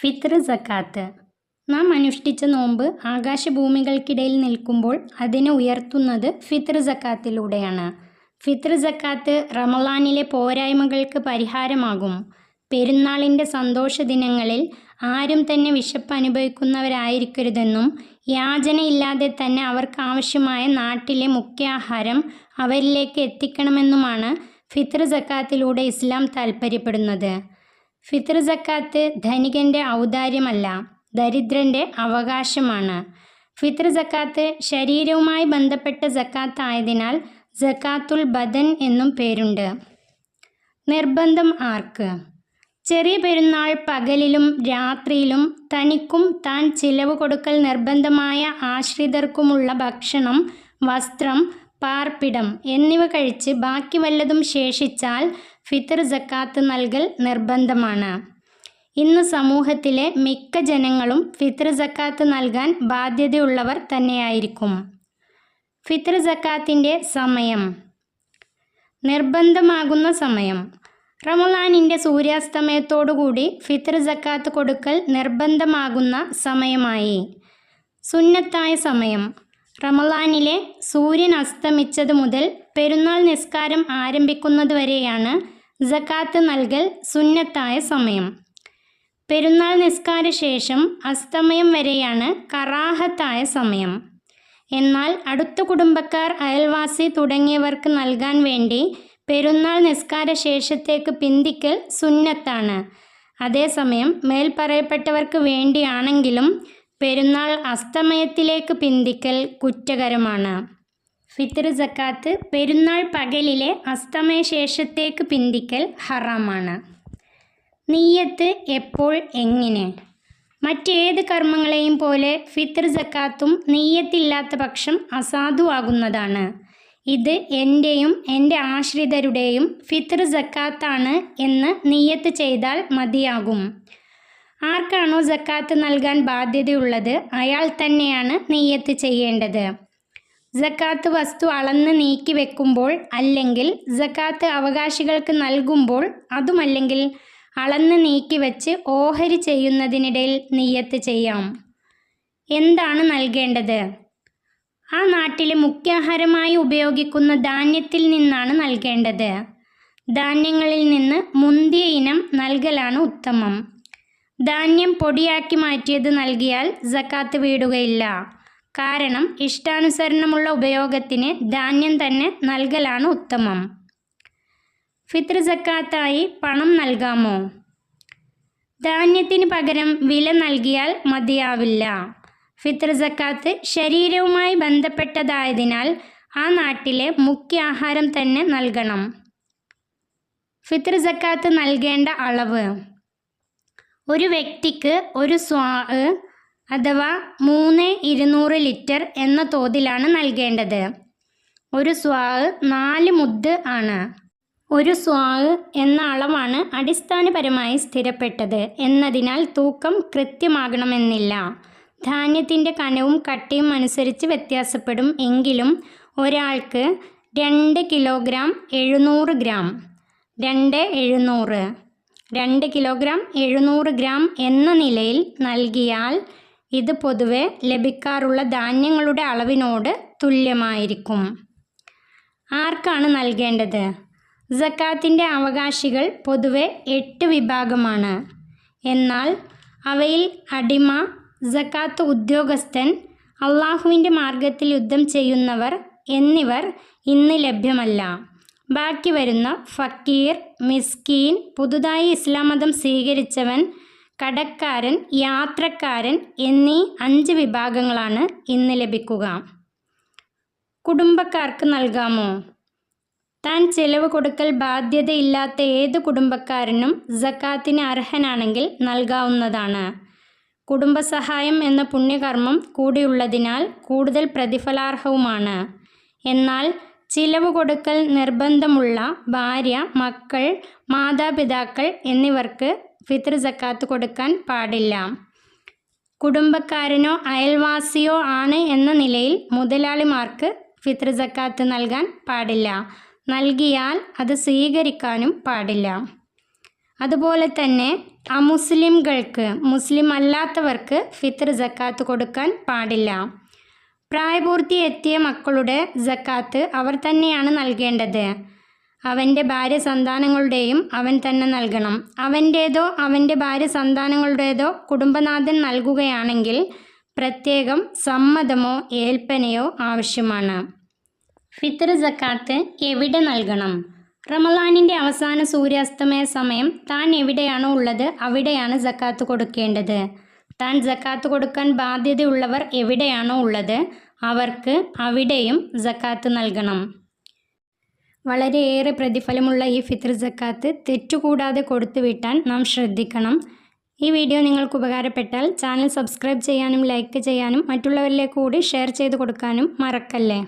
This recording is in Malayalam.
ഫിത്ർ സക്കാത്ത്. നാം അനുഷ്ഠിച്ച നോമ്പ് ആകാശഭൂമികൾക്കിടയിൽ നിൽക്കുമ്പോൾ അതിനെ ഉയർത്തുന്നത് ഫിത്ർ സക്കാത്തിലൂടെയാണ്. ഫിത്ർ സക്കാത്ത് റമളാനിലെ പോരായ്മകൾക്ക് പരിഹാരമാകും. പെരുന്നാളിന്റെ സന്തോഷ ദിനങ്ങളിൽ ആരും തന്നെ വിശപ്പ് അനുഭവിക്കുന്നവരായിരിക്കരുതെന്നും യാചനയില്ലാതെ തന്നെ അവർക്ക് ആവശ്യമായ നാട്ടിലെ മുഖ്യാഹാരം അവരിലേക്ക് എത്തിക്കണമെന്നുമാണ് ഫിത്ർ സക്കാത്തിലൂടെ ഇസ്ലാം താൽപ്പര്യപ്പെടുന്നത് ഫിത്ർ സക്കാത്ത് ധനികന്റെ ഔദാര്യമല്ല ദരിദ്രന്റെ അവകാശമാണ്. ഫിത്ർ സക്കാത്ത് ശരീരവുമായി ബന്ധപ്പെട്ട സക്കാത്ത് ആയതിനാൽ സക്കാത്തുൽ ബദൻ എന്നും പേരുണ്ട്. നിർബന്ധം ആർക്ക്? ചെറിയ പെരുന്നാൾ പകലിലും രാത്രിയിലും തനിക്കും താൻ ചിലവ് കൊടുക്കൽ നിർബന്ധമായ ആശ്രിതർക്കുമുള്ള ഭക്ഷണം വസ്ത്രം പാർപ്പിടം എന്നിവ കഴിച്ച് ബാക്കി വല്ലതും ശേഷിച്ചാൽ ഫിത്തർ ജക്കാത്ത് നൽകൽ നിർബന്ധമാണ്. ഇന്ന് സമൂഹത്തിലെ മിക്ക ജനങ്ങളും ഫിത്തർ ജക്കാത്ത് നൽകാൻ ബാധ്യതയുള്ളവർ തന്നെയായിരിക്കും. ഫിത്തർ ജക്കാത്തിന്റെ സമയം. നിർബന്ധമാകുന്ന സമയം. റമലാനിന്റെ സൂര്യാസ്തമയത്തോടുകൂടി ഫിത്തർ ജക്കാത്ത് കൊടുക്കൽ നിർബന്ധമാകുന്ന സമയമായി. സുന്നത്തായ സമയം. റമലാനിലെ സൂര്യൻ അസ്തമിച്ചത് മുതൽ പെരുന്നാൾ നിസ്കാരം ആരംഭിക്കുന്നത് വരെയാണ് സക്കാത്ത് നൽകൽ സുന്നത്തായ സമയം. പെരുന്നാൾ നിസ്കാര ശേഷം അസ്തമയം വരെയാണ് കറാഹത്തായ സമയം. എന്നാൽ അടുത്ത കുടുംബക്കാർ അയൽവാസി തുടങ്ങിയവർക്ക് നൽകാൻ വേണ്ടി പെരുന്നാൾ നിസ്കാര ശേഷത്തേക്ക് പിന്തിക്കൽ സുന്നത്താണ്. അതേസമയം മേൽപ്പറയപ്പെട്ടവർക്ക് വേണ്ടിയാണെങ്കിലും പെരുന്നാൾ അസ്തമയത്തിലേക്ക് പിന്തിക്കൽ കുറ്റകരമാണ്. ഫിത്തർ സക്കാത്ത് പെരുന്നാൾ പകലിലെ അസ്തമയ ശേഷത്തേക്ക് പിന്തിക്കൽ ഹറാമാണ്. നീയത്ത് എപ്പോൾ എങ്ങനെ? മറ്റേത് കർമ്മങ്ങളെയും പോലെ ഫിത്തർ സക്കാത്തും നീയത്തില്ലാത്ത പക്ഷം അസാധുവാകുന്നതാണ്. ഇത് എന്റെയും എന്റെ ആശ്രിതരുടെയും ഫിത്തർ സക്കാത്താണ് എന്ന് നീയത്ത് ചെയ്താൽ മതിയാകും. ആർക്കാണോ ജക്കാത്ത് നൽകാൻ ബാധ്യതയുള്ളത് അയാൾ തന്നെയാണ് നെയ്യത്ത് ചെയ്യേണ്ടത്. ജക്കാത്ത് വസ്തു അളന്ന് നീക്കി വെക്കുമ്പോൾ അല്ലെങ്കിൽ ജക്കാത്ത് അവകാശികൾക്ക് നൽകുമ്പോൾ അതുമല്ലെങ്കിൽ അളന്ന് നീക്കി വെച്ച് ഓഹരി ചെയ്യുന്നതിനിടയിൽ നെയ്യത്ത് ചെയ്യാം. എന്താണ് നൽകേണ്ടത്? ആ നാട്ടിലെ മുഖ്യാഹാരമായി ഉപയോഗിക്കുന്ന ധാന്യത്തിൽ നിന്നാണ് നൽകേണ്ടത്. ധാന്യങ്ങളിൽ നിന്ന് മുന്തിയ ഇനം നൽകലാണ് ഉത്തമം. ധാന്യം പൊടിയാക്കി മാറ്റിയത് നൽകിയാൽ ജക്കാത്ത് വീടുകയില്ല. കാരണം ഇഷ്ടാനുസരണമുള്ള ഉപയോഗത്തിന് ധാന്യം തന്നെ നൽകലാണ് ഉത്തമം. ഫിത്ർ ജക്കാത്തായി പണം നൽകാമോ? ധാന്യത്തിന് പകരം വില നൽകിയാൽ മതിയാവില്ല. ഫിത്ർ ജക്കാത്ത് ശരീരവുമായി ബന്ധപ്പെട്ടതായതിനാൽ ആ നാട്ടിലെ മുഖ്യ ആഹാരം തന്നെ നൽകണം. ഫിത്ർ ജക്കാത്ത് നൽകേണ്ട അളവ്. ഒരു വ്യക്തിക്ക് ഒരു സ്വാ അഥവാ മൂന്ന് ഇരുന്നൂറ് ലിറ്റർ എന്ന തോതിലാണ് നൽകേണ്ടത്. ഒരു സ്വാ നാല് മുദ് ആണ്. ഒരു സ്വാവ് എന്ന അളവാണ് അടിസ്ഥാനപരമായി സ്ഥിരപ്പെട്ടത് എന്നതിനാൽ തൂക്കം കൃത്യമാകണമെന്നില്ല. ധാന്യത്തിന്റെ കനവും കട്ടിയും അനുസരിച്ച് വ്യത്യാസപ്പെടും എങ്കിലും ഒരാൾക്ക് രണ്ട് കിലോഗ്രാം എഴുന്നൂറ് ഗ്രാം. രണ്ട് എഴുന്നൂറ്. രണ്ട് കിലോഗ്രാം എഴുന്നൂറ് ഗ്രാം എന്ന നിലയിൽ നൽകിയാൽ ഇത് പൊതുവെ ലഭിക്കാറുള്ള ധാന്യങ്ങളുടെ അളവിനോട് തുല്യമായിരിക്കും. ആർക്കാണ് നൽകേണ്ടത്? സക്കാത്തിന്റെ അവകാശികൾ പൊതുവെ എട്ട് വിഭാഗമാണ്. എന്നാൽ അവയിൽ അടിമ സക്കാത്ത് ഉദ്യോഗസ്ഥൻ അള്ളാഹുവിന്റെ മാർഗത്തിൽ യുദ്ധം ചെയ്യുന്നവർ എന്നിവർ ഇന്ന് ലഭ്യമല്ല. ബാക്കി വരുന്ന ഫക്കീർ മിസ്കീൻ പുതുതായി ഇസ്ലാം മതം സ്വീകരിച്ചവൻ കടക്കാരൻ യാത്രക്കാരൻ എന്നീ അഞ്ച് വിഭാഗങ്ങളാണ് ഇന്ന് ലഭിക്കുക. കുടുംബക്കാർക്ക് നൽകാമോ? താൻ ചെലവ് കൊടുക്കൽ ബാധ്യതയില്ലാത്ത ഏത് കുടുംബക്കാരനും ജക്കാത്തിന് അർഹനാണെങ്കിൽ നൽകാവുന്നതാണ്. കുടുംബസഹായം എന്ന പുണ്യകർമ്മം കൂടിയുള്ളതിനാൽ കൂടുതൽ പ്രതിഫലാർഹവുമാണ്. എന്നാൽ ചിലവ് കൊടുക്കൽ നിർബന്ധമുള്ള ഭാര്യ മക്കൾ മാതാപിതാക്കൾ എന്നിവർക്ക് ഫിത്ർ സക്കാത്ത് കൊടുക്കാൻ പാടില്ല. കുടുംബക്കാരനോ അയൽവാസിയോ ആണ് എന്ന നിലയിൽ മുതലാളിമാർക്ക് ഫിത്ർ സക്കാത്ത് നൽകാൻ പാടില്ല. നൽകിയാൽ അത് സ്വീകരിക്കാനും പാടില്ല. അതുപോലെ തന്നെ അമുസ്ലിംകൾക്ക് മുസ്ലിം അല്ലാത്തവർക്ക് ഫിത്ർ ജക്കാത്ത് കൊടുക്കാൻ പാടില്ല. പ്രായപൂർത്തി എത്തിയ മക്കളുടെ ജക്കാത്ത് അവർ തന്നെയാണ് നൽകേണ്ടത്. അവന്റെ ഭാര്യ സന്താനങ്ങളുടെയും അവൻ തന്നെ നൽകണം. അവന്റേതോ അവന്റെ ഭാര്യ സന്താനങ്ങളുടേതോ കുടുംബനാഥൻ നൽകുകയാണെങ്കിൽ പ്രത്യേകം സമ്മതമോ ഏൽപ്പനയോ ആവശ്യമാണ്. ഫിത്ർ ജക്കാത്ത് എവിടെ നൽകണം? റമലാനിന്റെ അവസാന സൂര്യാസ്തമയ സമയം താൻ എവിടെയാണോ ഉള്ളത് അവിടെയാണ് ജക്കാത്ത് കൊടുക്കേണ്ടത്. താൻ ജക്കാത്ത് കൊടുക്കാൻ ബാധ്യതയുള്ളവർ എവിടെയാണോ ഉള്ളത് അവർക്ക് അവിടെയും ജക്കാത്ത് നൽകണം. വളരെയേറെ പ്രതിഫലമുള്ള ഈ ഫിത്ർ ജക്കാത്ത് തെറ്റുകൂടാതെ കൊടുത്തു വിട്ടാൻ നാം ശ്രദ്ധിക്കണം. ഈ വീഡിയോ നിങ്ങൾക്ക് ഉപകാരപ്പെട്ടാൽ ചാനൽ സബ്സ്ക്രൈബ് ചെയ്യാനും ലൈക്ക് ചെയ്യാനും മറ്റുള്ളവരിലേക്ക് കൂടി ഷെയർ ചെയ്ത് കൊടുക്കാനും മറക്കല്ലേ?